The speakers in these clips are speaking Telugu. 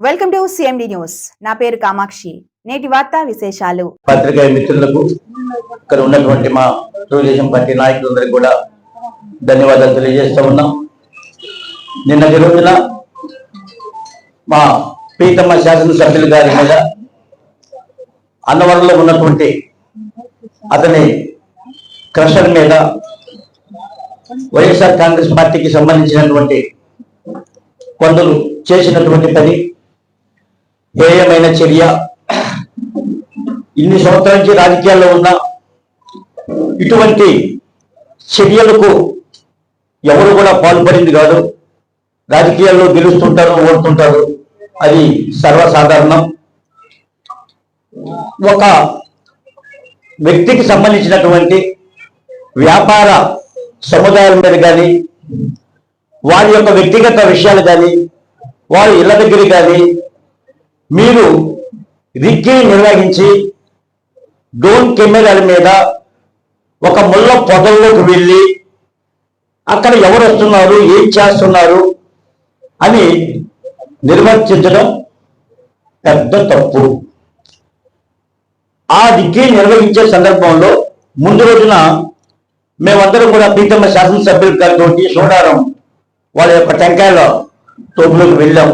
వెల్కమ్ టు సిఎండి న్యూస్ నా పేరు కామాక్షి. నేటి వార్తా విశేషాలు. పత్రికా మిత్రులకు ఇక్కడ ఉన్నటువంటి మా తెలుగుదేశం పార్టీ నాయకులందరికీ కూడా ధన్యవాదాలు తెలియజేస్తా ఉన్నాం. నిన్నటి రోజున మా పీతమ్మ శాసనసభ్యులు గారి మీద అన్నవరంలో ఉన్నటువంటి అతని క్రషర్ మీద వైఎస్ఆర్ కాంగ్రెస్ పార్టీకి సంబంధించినటువంటి కొందరు చేసినటువంటి పని హేయమైన చర్య. ఇన్ని సంవత్సరాల నుంచి రాజకీయాల్లో ఉన్న ఇటువంటి చర్యలకు ఎవరు కూడా పాల్పడింది కాదు. రాజకీయాల్లో గెలుస్తుంటారు ఓడుతుంటారు. అది సర్వసాధారణం. ఒక వ్యక్తికి సంబంధించినటువంటి వ్యాపార సముదాయాల మీద కానీ వారి యొక్క వ్యక్తిగత విషయాలు కానీ వారి ఇళ్ళ దగ్గర కానీ మీరు రిగ్గి నిర్వహించి డ్రోన్ కెమెరాల మీద ఒక ముళ్ళ పొదల్లోకి వెళ్ళి అక్కడ ఎవరు వస్తున్నారు ఏం చేస్తున్నారు అని నిర్వర్తించడం పెద్ద తప్పు. ఆ దిగ్గి నిర్వహించే సందర్భంలో ముందు రోజున మేమందరం కూడా ప్రీతమ్మ శాసనసభ్యులు గారితో సోడారం వాళ్ళ యొక్క టెంకాయల తోపులోకి వెళ్ళాం.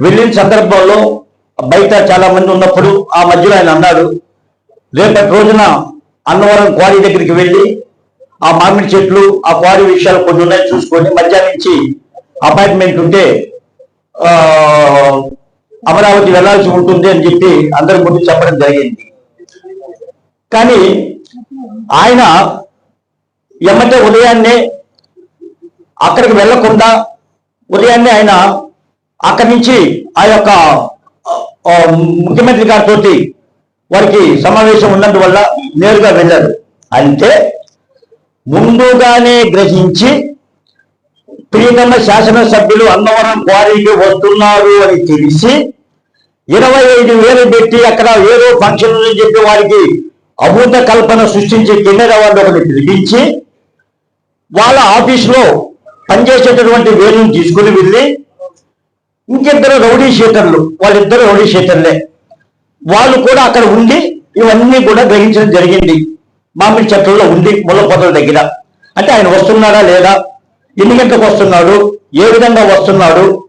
వెళ్ళిన సందర్భంలో బయట చాలా మంది ఉన్నప్పుడు ఆ మధ్యలో ఆయన అన్నాడు రేపటి రోజున అన్నవరం క్వారీ దగ్గరికి వెళ్ళి ఆ మామిడి చెట్లు ఆ క్వారీ విషయాలు కొన్ని ఉన్నాయి చూసుకొని మధ్యాహ్నం నుంచి అపాయింట్మెంట్ ఉంటే ఆ, అమరావతి వెళ్ళాల్సి ఉంటుంది అని చెప్పి అందరి ముందు చెప్పడం జరిగింది. కానీ ఆయన ఎమ్మటే ఉదయాన్నే అక్కడికి వెళ్ళకుండా ఉదయాన్నే ఆయన అక్కడి నుంచి ఆ యొక్క ముఖ్యమంత్రి గారితో వారికి సమావేశం ఉన్నందువల్ల నేరుగా వెళ్ళారు. అంటే ముందుగానే గ్రహించి ప్రియతమ శాసనసభ్యులు అన్నవరం క్వారీకి వస్తున్నారు అని తెలిసి ఇరవై ఐదు వేలు పెట్టి అక్కడ ఏదో ఫంక్షన్ అని చెప్పి వారికి అభూత కల్పన సృష్టించే కెమెరా వాళ్ళు ఒకటి పిలిపించి వాళ్ళ ఆఫీసులో పనిచేసేటటువంటి వేలును తీసుకుని వెళ్ళి ఇంకిద్దరు రౌడీ షీటర్లు వాళ్ళిద్దరు రౌడీ షీటర్లే. వాళ్ళు కూడా అక్కడ ఉండి ఇవన్నీ కూడా గ్రహించడం జరిగింది. మామిడి చెట్లలో ఉంది ముళ్ళ పొదల దగ్గర. అంటే ఆయన వస్తున్నాడా లేదా? ఎన్ని గంటలకు వస్తున్నాడు? ఏ విధంగా వస్తున్నాడు?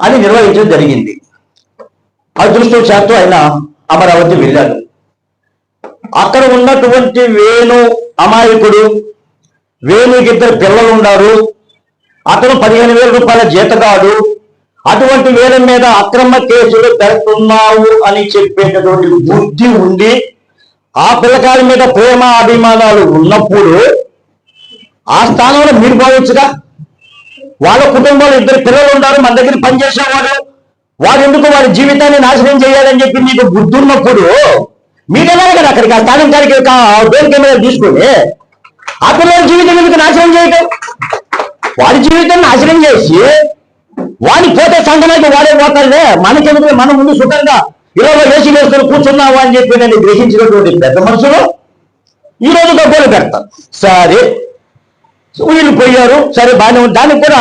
అని నిర్వహించడం జరిగింది. అదృష్టవశాత్తు ఆయన అమరావతి వెళ్ళాడు. అక్కడ ఉన్నటువంటి వేణు అమాయకుడు వేణుకి ఇద్దరు పిల్లలు ఉన్నారు. అతను పదిహేను వేల రూపాయల జీతగాడు. అటువంటి వేల మీద అక్రమ కేసులు పెడుతున్నావు అని చెప్పేటటువంటి బుద్ధి ఉండి ఆ పిల్లకాయల మీద ప్రేమ అభిమానాలు ఉన్నప్పుడు ఆ స్థానంలో మీరు భావించగా వాళ్ళ కుటుంబంలో ఇద్దరు పిల్లలు ఉన్నారు మన దగ్గర పనిచేసేవాడు వాడు ఎందుకు వారి జీవితాన్ని నాశనం చేయాలని చెప్పి మీకు బుద్ధి ఉన్నప్పుడు మీరెలా కదా అక్కడికి ఆ స్థానం కాడికి బేల్ కెమెరా తీసుకుని ఆ పిల్లల జీవితం ఎందుకు నాశనం చేయటం? వాడి జీవితాన్ని నాశనం చేసి వాడి సంఘానికి వాడే పోతాడే మనకెందుకు మన ముందు సుఖంగా ఇరవై వేసి వేసుకొని కూర్చున్నావు అని చెప్పి నేను గ్రహించినటువంటి పెద్ద మనుషులు ఈ రోజు డబ్బులు పెడతారు. సరే. వీళ్ళు పోయారు. సరే బాగానే ఉంది. దానికి కూడా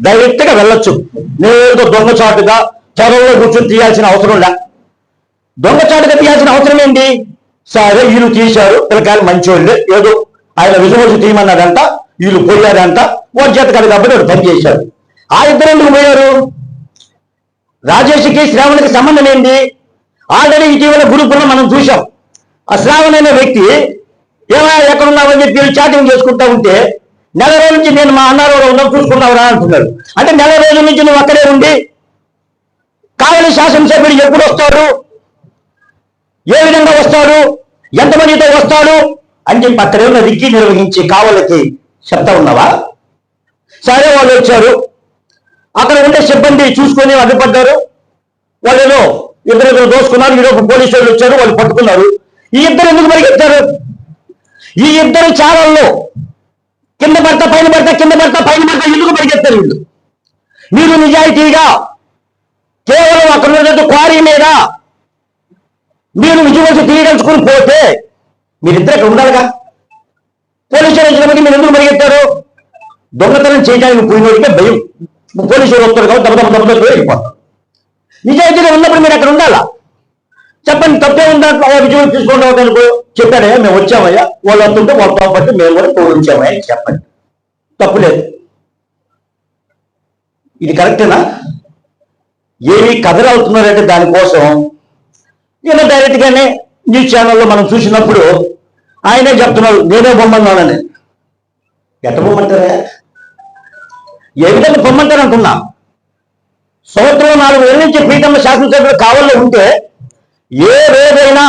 డైరెక్ట్గా వెళ్ళొచ్చు. నేరుగా దొంగచాటుగా త్వరలో కూర్చొని తీయాల్సిన అవసరం లే. దొంగచాటుగా తీయాల్సిన అవసరం ఏంటి? సరే వీళ్ళు తీశారు. పిల్లకాయలు మంచోళ్ళు. ఏదో ఆయన విజువల్స్ తీయమన్నాడంట వీళ్ళు పోయారంట. వాడు చేత కదా కాబట్టి పని చేశారు ఆ ఇద్దరు ఎందుకు పోయారు? రాజేష్కి శ్రావణికి సంబంధం ఏంటి ఆల్రెడీ ఇటీవల గ్రూపులో మనం చూసాం ఆ శ్రావణ్ అనే వ్యక్తి ఎక్కడ ఎక్కడున్నావని చెప్పి చాటింగ్ చేసుకుంటా ఉంటే నెల రోజుల నుంచి నేను మా అన్నారోలో ఉన్నాం చూసుకున్నావురా అంటున్నాడు. అంటే నెల రోజుల నుంచి నువ్వు అక్కడే ఉండి కావలి శాసనసభ్యుడు ఎప్పుడు వస్తాడు? ఏ విధంగా వస్తాడు? ఎంతమందితో వస్తాడు? అని చెప్పి అక్కడే ఉన్న రిక్కి నిర్వహించి కావలికి చెప్తా ఉన్నావా? సరే వాళ్ళు వచ్చారు. అక్కడ ఉండే సిబ్బంది చూసుకొని అడ్డుపడ్డారు వాళ్ళు ఇద్దరు ఇద్దరు దోసుకున్నారు. ఈరోజు పోలీసు వాళ్ళు వచ్చారు. వాళ్ళు పట్టుకున్నారు. ఈ ఇద్దరు ఎందుకు పరిగెత్తారు? ఈ ఇద్దరు చాలల్లో కింద పడతా పైన పడతా కింద పడతా పైన పడతా ఎందుకు పరిగెత్తారు వీళ్ళు? మీరు నిజాయితీగా కేవలం అక్కడ ఉన్నటువంటి క్వారీ మీద మీరు విజువల్స్ తీయదలుచుకుని పోతే మీరిద్దరు అక్కడ ఉండాలిగా? పోలీసులు వచ్చినప్పటికీ మీరు ఎందుకు పరిగెత్తారు? దొంగతనం చేయడానికి పోయినోడికే భయం. పోలీసులు వస్తారు కాబట్టి దెబ్బ దెబ్బ దెబ్బ వెళ్ళిపోతారు. నిజాయితీగా ఉన్నప్పుడు మీరు అక్కడ ఉండాలా? చెప్పండి తప్పే ఉందా? విజయం తీసుకోండి అనుకో. చెప్పాడయ్యా మేము వచ్చామయ్యా. వాళ్ళు వస్తుంటే వాళ్ళతో పాటు మేము కూడా పోయించామయ్యా అని చెప్పండి. తప్పులేదు ఇది కరెక్టేనా ఏమి కథలు అవుతున్నారంటే దానికోసం నేను డైరెక్ట్ గానే న్యూస్ ఛానల్లో మనం చూసినప్పుడు ఆయనే చెప్తున్నారు నేనే బొమ్మన్నానని ఎట్ట బొమ్మంటారా ఏ విధంగా బొమ్మంటారు అనుకున్నా సంవత్సరం నాలుగు వేల నుంచి ప్రీతమ్మ శాసనసభ్యులు కావాలో ఉంటే ఏ రోజైనా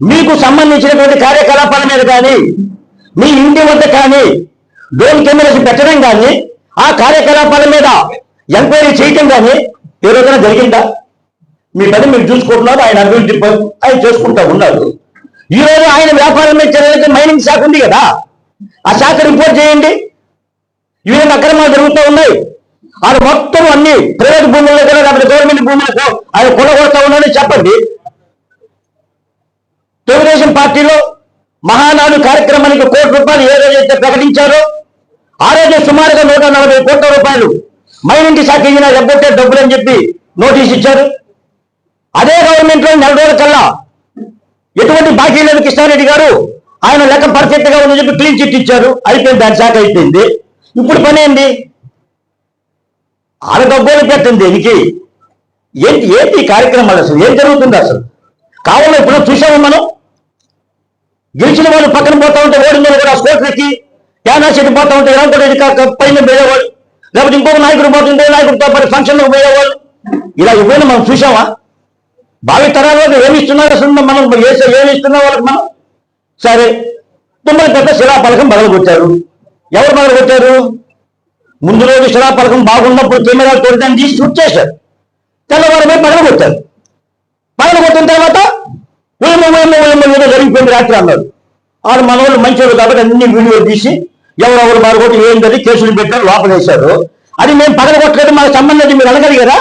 మీకు సంబంధించినటువంటి కార్యకలాపాల మీద కానీ మీ ఇంటి వద్ద కానీ డ్రోన్ కెమెరాస్ పెట్టడం కానీ ఆ కార్యకలాపాల మీద ఎంక్వైరీ చేయటం కానీ ఏ రోజైనా జరిగిందా? మీ పని మీరు చూసుకుంటున్నారు ఆయన అభివృద్ధి ఆయన చేసుకుంటా ఉన్నారు. ఈరోజు ఆయన వ్యాపారం మీద మైనింగ్ శాఖ ఉంది కదా ఆ శాఖ రిపోర్ట్ చేయండి. ఇవే అక్రమాలు జరుగుతూ ఉన్నాయి. ఆయన మొత్తం అన్ని ప్రైవేట్ భూముల్లో కూడా లేకపోతే గవర్నమెంట్ భూములకు ఆయన కొనగొడతా ఉన్నాడని చెప్పండి. తెలుగుదేశం పార్టీలో మహానాడు కార్యక్రమానికి కోటి రూపాయలు ఏదైతే ప్రకటించారో ఆ సుమారుగా నూట నలభై కోట్ల రూపాయలు మైనింగ్ శాఖ ఇచ్చిన ఎగ్గొట్టే డబ్బులు అని చెప్పి నోటీస్ ఇచ్చారు. అదే గవర్నమెంట్లో నెల రోజుల కల్లా ఎటువంటి బాకీ లేదు కృష్ణారెడ్డి గారు. ఆయన లెక్క పర్ఫెక్ట్గా ఉందని చెప్పి క్లీన్ చిట్ ఇచ్చారు. అయిపోయింది దాని శాఖ అయిపోయింది. ఇప్పుడు పని ఏంటి ఆడ గబ్బోలు పెట్టింది దీనికి ఏంటి ఏంటి ఈ కార్యక్రమాలు అసలు? ఏం జరుగుతుంది అసలు? కావాలి ఇప్పుడు చూసాము మనం? గెలిచిన వాళ్ళు పక్కన పోతా ఉంటే ఓడిన మీద కూడా స్కోట్ ఎక్కి యానా చెట్టు పోతా ఉంటే ఎలా కూడా పైన పోయేవాళ్ళు లేకపోతే ఇంకొక నాయకుడు పోతే ఇంకో నాయకుడితో పాటు ఫంక్షన్లకు పోయేవాళ్ళు ఇలా ఇవ్వని మనం చూసామా భావి తరాలకు ఏమి ఇస్తున్నారు అసలు మనం? ఏమి ఇస్తున్నా వాళ్ళకి మనం? సరే తుమ్మల పెద్ద శిలాపలకం బదలగొట్టారు ఎవరు బదలగొట్టారు ముందు రోజు శిలాపలకం బాగున్నప్పుడు కెమెరా తోడిదాన్ని తీసి షూట్ చేశారు. తెల్లవారమే పగలు కొట్టారు తర్వాత కొట్టిన తర్వాత ఏదో జరిగిపోయింది రాత్రి అన్నారు. వాళ్ళు మన వాళ్ళు మంచివాళ్ళు కాబట్టి అన్ని వీడియో తీసి ఎవరెవరు మరొకటి ఏంటది కేసులు పెట్టారు లోపల వేశారు అది మేము పగలగొట్టలేదు మాకు సంబంధం మీరు అడగలిగారా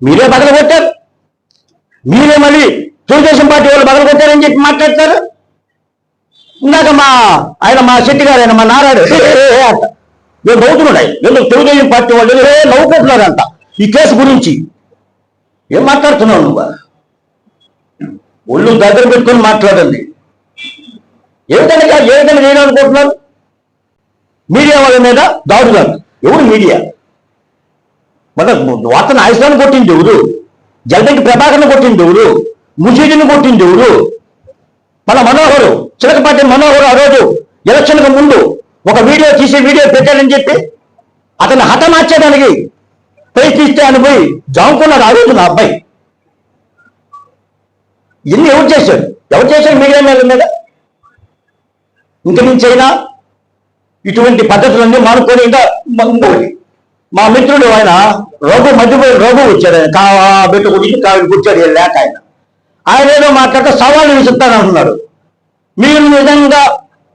మీరే పగలగొట్టారు మీరే మళ్ళీ తెలుగుదేశం పార్టీ వాళ్ళు బదలగొట్టారని చెప్పి మాట్లాడతారు. ఇందాక మా ఆయన మా శెట్టి గారు ఆయన మా నారాడు "ఏ, ఏ, ఏ" అంట. నేను నవ్వుతున్నాడు? ఎందుకు తెలుగుదేశం పార్టీ వాళ్ళు ఏ నవ్వుకుంటున్నారంట. ఈ కేసు గురించి ఏం మాట్లాడుతున్నావు నువ్వు? ఒళ్ళు దగ్గర పెట్టుకొని మాట్లాడండి. ఏ విధంగా ఏ విధంగా నేను అనుకుంటున్నారు మీడియా వాళ్ళ మీద దాడుగారు ఎవరు మీడియా? మన వార్తను ఆయుష్లను కొట్టింది ఎవరు? జగన్కి ప్రభాకర్ని కొట్టింది ఎవరు? ముజీడిని కొట్టింది ఎవరు? మన మనోహరు చిలకపాటి మనోహరు ఆ రోజు ఎలక్షన్కు ముందు ఒక వీడియో తీసి వీడియో పెట్టాడని చెప్పి అతను హతమార్చేదానికి ప్రయత్నిస్తే అని పోయి జాముకున్నాడు ఆ రోజు నా అబ్బాయి. ఇన్ని ఎవరు చేశాడు ఎవరు చేశాడు మీడియా మీద? మీద? ఇంక నుంచైనా ఇటువంటి పద్ధతులన్నీ మానుకొని ఇంకా ఇంకోటి మా మిత్రుడు ఆయన రోగు మధ్యపోయి రోగు వచ్చాడు ఆయన. కా పెట్టుకుని కావిడి కూర్చోడు ఈయన లేక ఆయన. ఆయన ఏదో మాట్లాడితే సవాళ్ళు విసుతాను అంటున్నాడు. మీరు నిజంగా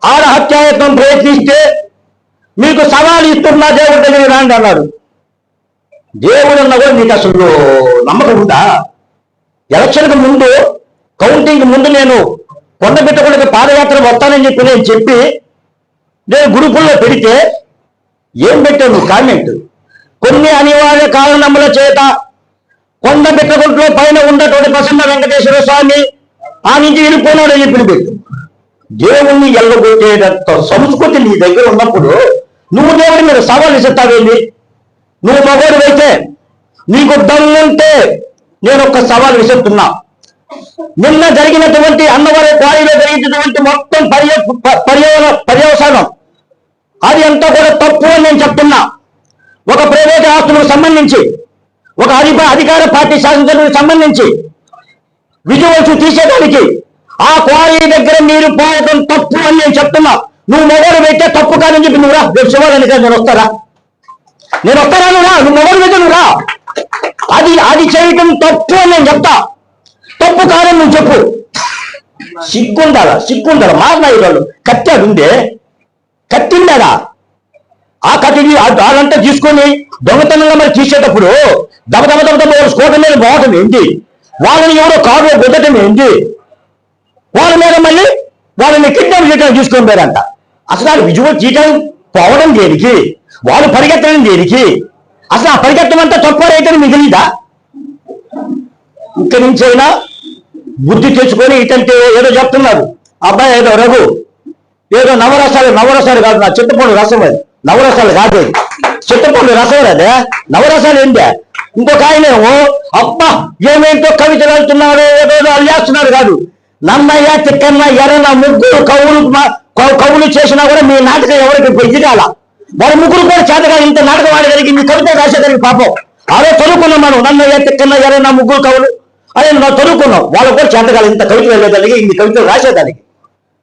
ఆడహత్యాయత్నం ప్రయత్నిస్తే మీకు సవాలు ఇస్తున్నా దేవుడు దగ్గర రాండి అన్నాడు. దేవుడు అన్న కూడా మీకు అసలు నమ్మకం ఉందా? ఎలక్షన్కి ముందు కౌంటింగ్ ముందు నేను కొండ పెట్టకూడదు పాదయాత్ర వస్తానని చెప్పి నేను చెప్పి నేను గురుకుల్లో పెడితే ఏం పెట్టావు నువ్వు కామెంట్? కొన్ని అనివార్య కారణముల చేత కొండ పెట్టగుంట్లో పైన ఉన్నటువంటి ప్రసన్న వెంకటేశ్వర స్వామి ఆ నుంచి వెళ్ళిపోయినాడు చెప్పిన పెట్టు దేవుణ్ణి ఎల్లగొట్టేటంత సంస్కృతి నీ దగ్గర ఉన్నప్పుడు నువ్వు దేవుడి మీద సవాల్ ఇస్తావేంది నువ్వు మగోడు అయితే నీకు దమ్ముంటే నేను ఒక సవాల్ విసురుతున్నా నిన్న జరిగినటువంటి అన్నవరం క్వారీలో జరిగినటువంటి మొత్తం పర్య పర్యవన పర్యవసానం. అది అంతా కూడా తప్పు అని నేను చెప్తున్నా. ఒక ప్రైవేట్ ఆస్తులకు సంబంధించి ఒక అధిప అధికార పార్టీ శాసనసభ్యులకు సంబంధించి విజువల్స్ తీసేదానికి ఆ క్వారీ దగ్గర మీరు పోవడం తప్పు అని నేను చెప్తున్నా. నువ్వు మొగలు పెట్టే తప్పు కాదని చెప్పి నువ్వు రా రేపు శివాలని నేను వస్తారా? నేను వస్తారా నువ్వు రా నువ్వు మొగలు పెట్టే నువ్వు రా అది అది చేయటం తప్పు అని నేను చెప్తా. తప్పు కాదని నువ్వు చెప్పు. సిగ్గుండాలా? సిగ్గుండాలా? వాళ్ళు. కత్తి అది ఉందే? కత్తి ఉండాలా ఆ కత్తి వాళ్ళంతా తీసుకొని దొంగతనంగా మరి తీసేటప్పుడు దమ దమ దమ దమ వాళ్ళ మీద పోవటం ఏంటి? వాళ్ళని ఎవరో కారు గుద్దటం ఏంటి? వాళ్ళ మీద మళ్ళీ వాళ్ళని కిడ్నాప్ చేయడం తీసుకొని పోయారంట. అసలు ఆ విజువల్ తీయటం పోవడం దేనికి? వాళ్ళు పరిగెత్తడం దేనికి? అసలు ఆ పరిగెత్తడం అంతా తక్కువ రైతని మిగిలిదా ఇక్కడి నుంచి అయినా బుద్ధి తెచ్చుకొని ఇటంటే ఏదో చెప్తున్నారు. అబ్బాయి ఏదో రఘు ఏదో నవరసాలు నవరసాలు కాదు నా చింతపండు రసం అది. నవరసాలు కాదు. అది. చింతపండు రసం అదే నవరసాలు ఏంటి? ఇంకొక ఆయనేమో అబ్బా ఏమేంటో కవితలు వెళ్తున్నారు ఏదో ఏదో కాదు. నన్నయ్య తిక్కన్న ఎర్రన్న ముగ్గురు కవులు మా- కవులు చేసినా కూడా మీ నాటకం ఎవరికి ఇది కాల? ముగ్గురు కూడా చేతగా ఇంత నాటకం ఆడగలిగి మీ కవిత రాసేదానికి పాపం. అదే చదువుకున్నాం మనం నన్నయ్య తిక్కన్న ఎర్రన్న ముగ్గురు కవులు. అదే మనం చదువుకున్నాం వాళ్ళకు కూడా చేతగాలి ఇంత కవిత వెళ్ళేదానికి ఇన్ని కవితలు రాసేదానికి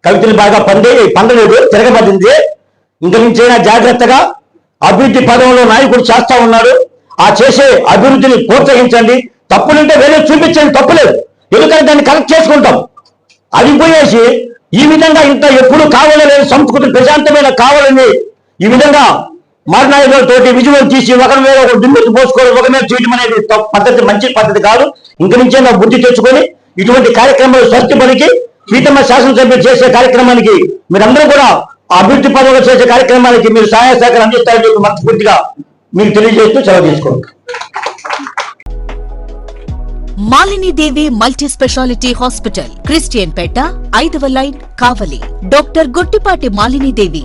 కవితలు బాగా పండే పండలేదు తిరగబడింది. ఇంక నుంచైనా జాగ్రత్తగా అభివృద్ధి పదంలో నాయకుడు చేస్తా ఉన్నాడు. ఆ చేసే అభివృద్ధిని ప్రోత్సహించండి. తప్పులుంటే వేరే చూపించండి తప్పులేదు. ఎందుకంటే దాన్ని కరెక్ట్ చేసుకుంటాం. అది పోయేసి ఈ విధంగా ఇంత ఎప్పుడు కావాలని సంస్కృతి ప్రశాంతమైన కావాలని ఈ విధంగా మాటనాయకులతోటి విజయం తీసి ఒకరి మీద ఒక దుమ్మెత్తి పోసుకోవడం ఒక మీద చేయడం అనేది పద్ధతి మంచి పద్ధతి కాదు. ఇంక నుంచే నా బుద్ధి తెచ్చుకొని ఇటువంటి కార్యక్రమాలు స్వస్తి పనికి సీతమ్మ శాసనసభ్యులు చేసే కార్యక్రమానికి మీరందరూ కూడా అభివృద్ధి పనులు చేసే కార్యక్రమానికి మీరు సహాయ సహకారం అందిస్తారని చెప్పి మనస్ఫూర్తిగా మీకు తెలియజేస్తూ సెలవు తీసుకోండి. Malinidevi multi speciality hospital Christian Peta ఐదవ line Kavali. Doctor Gottipati Malinidevi